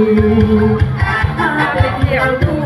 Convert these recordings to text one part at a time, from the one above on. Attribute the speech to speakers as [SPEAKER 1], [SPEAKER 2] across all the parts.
[SPEAKER 1] I'm take here.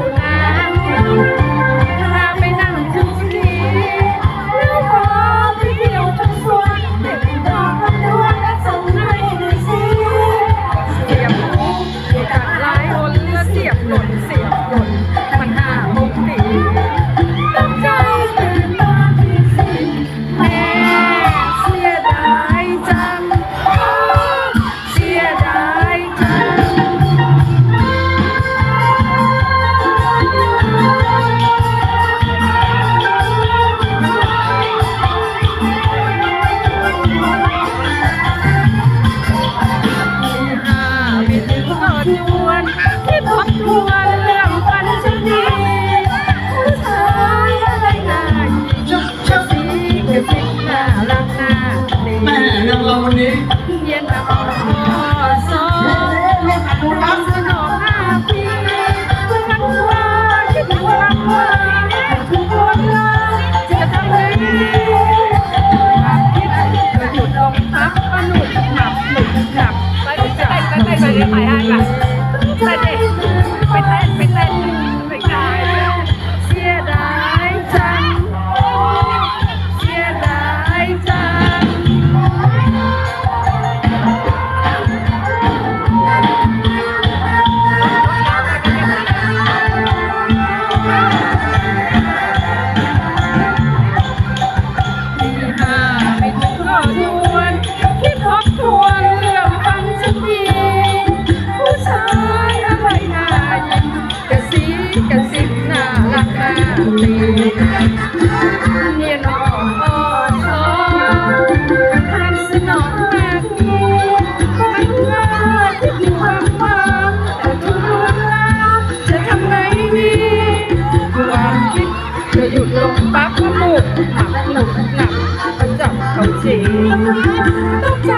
[SPEAKER 1] เดยวนที่พบทวนเรื่องกันชนีผู้ชายอะไรน่าชุบชุบสีกระซินา
[SPEAKER 2] ลังนา
[SPEAKER 1] หนึ่งมาลองวันนี้ 快点。 ปั๊บกหมุนหนักหนุกหนักเขาจับเขาจีตกใจ